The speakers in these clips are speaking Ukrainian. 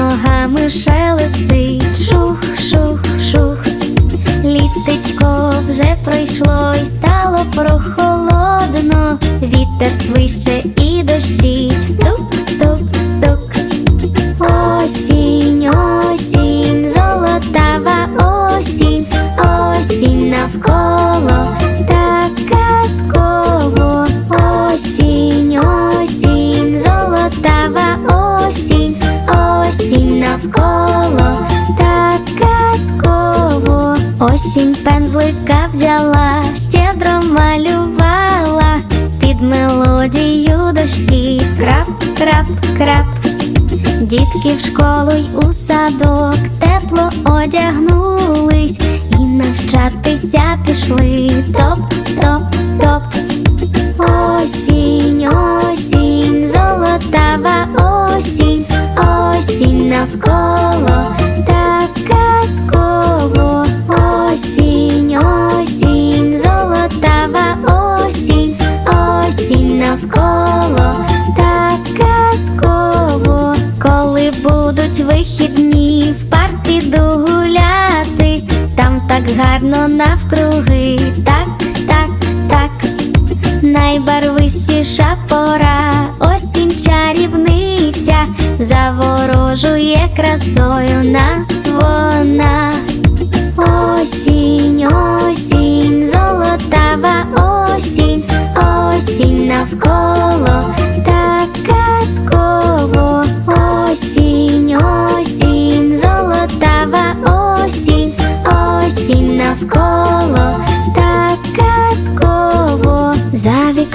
ногами шелестить, шух, шух, шух, літечко вже пройшло й стало прохолодно, вітер свище і дощі. Щедро малювала під мелодію дощі. Крап, крап, крап. Дітки в школу й у садок тепло одягнулись гарно навкруги, так, так, так. Найбарвистіша пора, осінь чарівниця, заворожує красою нас вона.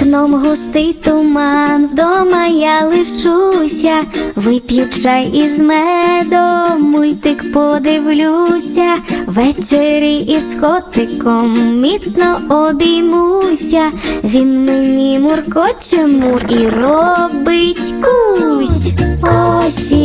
Вікном густий туман, вдома я лишуся, вип'ю чай із медом, мультик подивлюся, ввечері із котиком міцно обіймуся. Він мені муркоче мур і робить кусь. Осінь,